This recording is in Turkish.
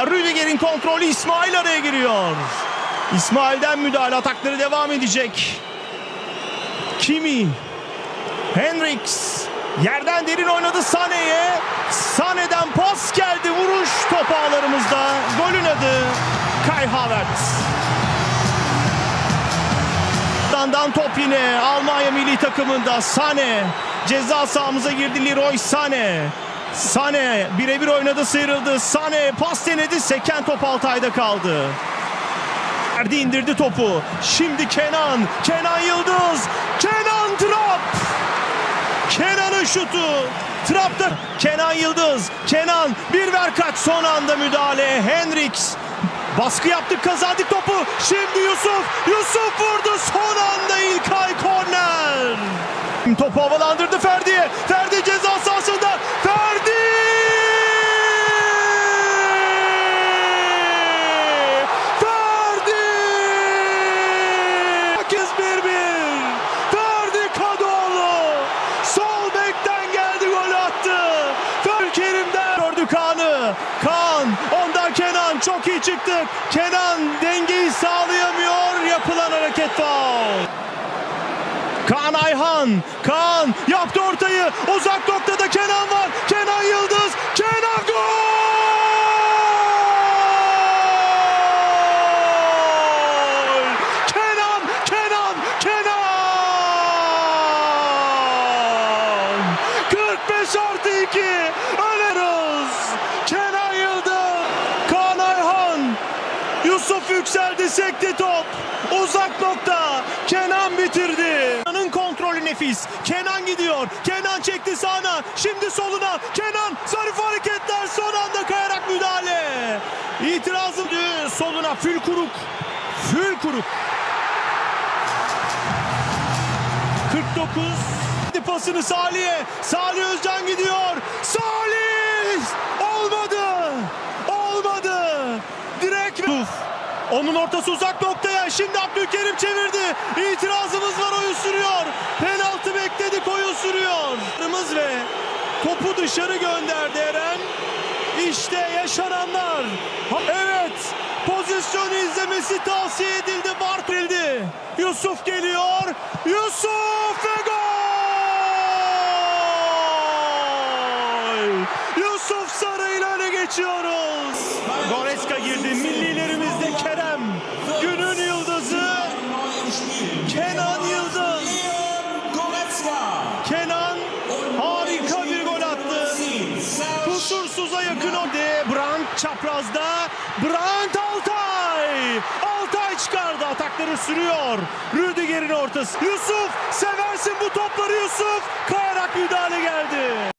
Rüdiger'in kontrolü İsmail araya giriyor. İsmail'den müdahale atakları devam edecek. Kimi. Hendricks. Yerden derin oynadı Sane'ye. Sane'den pas geldi. Vuruş top ağlarımızda. Golün adı Kai Havertz. Dandan top yine Almanya milli takımında Sane. Ceza sahamıza girdi Leroy Sane. Sane birebir oynadı sıyrıldı. Sane pas denedi. Seken top Altay'da kaldı. Erdi indirdi topu. Şimdi Kenan. Kenan Yıldız. Kenan Trap. Kenan'ın şutu. Trapta Kenan Yıldız. Kenan bir ver kaç son anda müdahale. Hendricks. Baskı yaptık kazandık topu. Şimdi Yusuf. Yusuf vurdu son anda İlkay korner. Topu havalandırdı Ferdi'ye. Ferdi ceza sahasında. Ferdi! Ferdi! 8-1-1. Ferdi Kadıoğlu. Sol bekten geldi gol attı. Ferdi Kerim'den gördü Kaan'ı. Kaan ondan Kenan çok iyi çıktık. Kenan dengeyi sağlayamıyor. Yapılan hareket faul. Kaan Ayhan. Kaan yaptı ortayı. Uzak noktada Kenan var. Kenan Yıldız. Kenan gol! Kenan, Kenan, Kenan! 45 artı 2. Öneriz. Kenan Yıldız. Kaan Ayhan. Yusuf yükseldi sekti top. Uzak nokta. Kenan bitirdi. Nefis. Kenan gidiyor. Kenan çekti sağına. Şimdi soluna. Kenan zarif hareketler. Son anda kayarak müdahale. İtirazı soluna. Fülkuruk. Fülkuruk. 49. Hadi pasını Salih'e. Salih Özcan gidiyor. Salih! Olmadı. Olmadı. Direkt onun ortası uzak noktaya. Şimdi Abdülkerim çevirdi. İtirazımız var oyun sürüyor. Penaltı bekledik oyun sürüyor. Kırmız ve topu dışarı gönderdi Eren. İşte yaşananlar. Evet. Pozisyonu izlemesi tavsiye edildi. Bart verildi. Yusuf geliyor. Yusuf ve gol! Yusuf Sarı ile geçiyoruz. Goreska girdi. Millilerimizde yakın oldu. Brandt çaprazda. Brandt Altay. Altay çıkardı. Atakları sürüyor. Rüdiger'in ortası. Yusuf seversin bu topları Yusuf. Kayarak müdahale geldi.